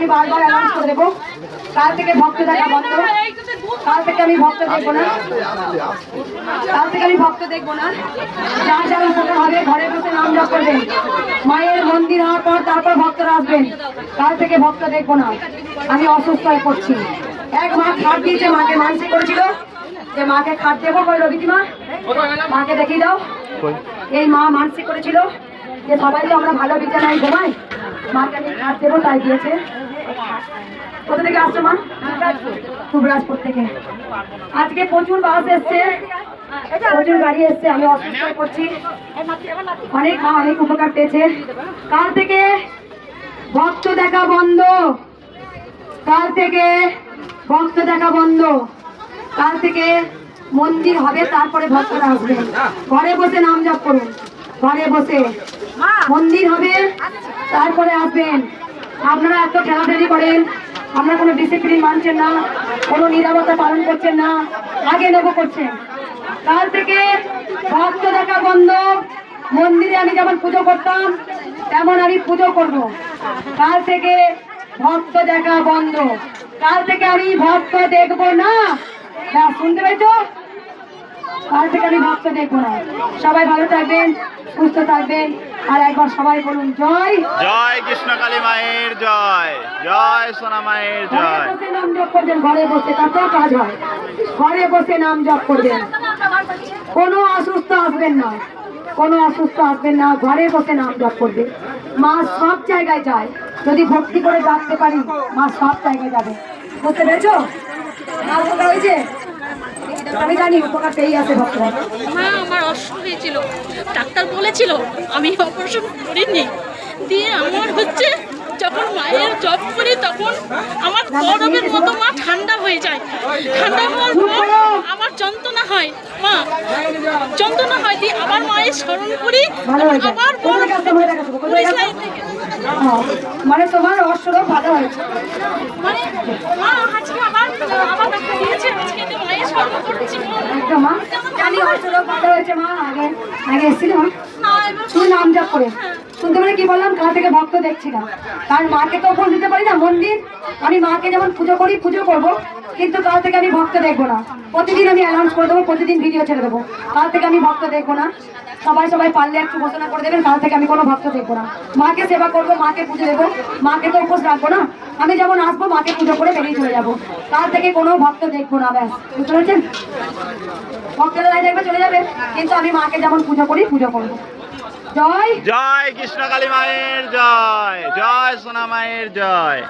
আমি বারবার অ্যানাউন্স করে দেবো। কাল থেকে ভক্ত দেখা বন্ধ। কাল থেকে আমি ভক্ত দেখব না। কাল থেকে আমি ভক্ত দেখব না। যা যারা উপকার হবে ঘরে বসে নাম জপ করবেন। মায়ের মন্দির হওয়ার পর তারপর ভক্তরা আসবেন। কাল থেকে ভক্ত দেখব না। আমি অসুস্থ হয়ে পড়ছি। এক মা খাট দিয়েছে মাকে। মানসিক করেছিল? যে মাকে খাট দেবো। রবিটি মা মাকে দেখিয়ে দাও। এই মা মানসিক করেছিল যে সবাই তো আমরা ভালো বিছানায় ঘুমাই। মাকে আমি খাট দেবো তাই দিয়েছে। কোথা থেকে আসছো, মা? সুবরাজপুর থেকে। আজকে প্রচুর বাস এসছে। প্রচুর গাড়ি এসছে, আমি অসুস্থ পড়ছি। অনেক মা অনেক উপকার পেয়েছে। কাল থেকে ভক্ত দেখা বন্ধ। কাল থেকে ভক্ত দেখা বন্ধ। কাল থেকে মন্দির হবে, তারপরে ভক্তরা আসবে। ঘরে বসে নাম জপ করুন। ঘরে বসে। মন্দির হবে, তারপরে আসবেন। আপনারা এত ঠেলাঠেলি করেন, আমরা কোনো ডিসিপ্লিন মানছেন না, কোনো নিরাপত্তা পালন করছেন না, আগে নেব করছেন। কাল থেকে ভক্ত দেখা বন্ধ, মন্দিরে আমি যেমন পুজো করতাম, তেমন আমি পুজো করব। কাল থেকে ভক্ত দেখা বন্ধ। কাল থেকে আমি ভক্ত দেখব না, শুনতে পেয়েছ? কাল থেকে আমি ভক্ত দেখব না। সবাই ভালো থাকবেন সুস্থ থাকবেন। আর একবার সবাই বলুন জয়। জয় কৃষ্ণকালী মায়ের জয়। জয় সোনা মায়ের জয়। বসে নাম জপ করবেন ঘরে বসে তাতেও কাজ হয়। ঘরে বসে নাম জপ করবেন। কোনো অসুস্থ আসবেন না। কোনো অসুস্থ আসবেন না ঘরে বসে নাম জপ করবে মা সব জায়গায় যায়। যদি ভক্তি করে ডাকতে পারি মা সব জায়গায় যাবে। বুঝতে পেরেছ? উপকার হয়েছে আমি জানি উপকার পেয়ে আছে ভক্তরা। মা আমার অসুখ হয়েছিল। ডাক্তার বলেছিল আমি অপারেশন করিনি। দিয়ে আমার হচ্ছে যখন মায়ের জব করি তখন আমার গরমের মতো মা ঠান্ডা হয়ে যায়। ঠান্ডা হওয়ার পর আমার যন্ত্রণা হয়। মা যন্ত্রণা হয় দিয়ে আবার মায়ের স্মরণ করি আবার হয়ে হ্যাঁ, মানে তোমার অশ্বরোগ ভালো হয়েছে মানে মা আজকে আবার আবার দেখা দিয়েছে আজকে মায়ের স্মরণ করছি একদম মা। আগে আগে এসেছিল, মা। শুধু নাম জপ করে। শুনতে পারে কি বললাম? কাল থেকে ভক্ত দেখছি না। কারণ মাকে তো উপর দিতে পারি না, মন্দির। আমি মাকে যেমন পুজো করি, পুজো করব। কিন্তু কাল থেকে আমি ভক্ত দেখব না। প্রতিদিন আমি অ্যানাউন্স করে দেবো, প্রতিদিন ভিডিও ছেড়ে দেবো। কাল থেকে আমি ভক্ত দেখব না। সবাই সবাই পারলে একটু ঘোষণা করে দেবেন, কাল থেকে আমি কোনো ভক্ত দেখব না। মাকে সেবা করব, মাকে পুজো দেবো। মাকে তো উপোস রাখব না। আমি যেমন আসব, মাকে পুজো করে বেরিয়ে চলে যাব। কাল থেকে কোনো ভক্ত দেখব না, ব্যাস। বুঝতে পেরেছেন? ভক্তরা দাঁড়িয়ে দেখবে চলে যাবে। কিন্তু আমি মাকে যেমন পুজো করি, পুজো করব। জয়! জয় কৃষ্ণকালী মায়ের জয় জয় সোনা মায়ের জয়।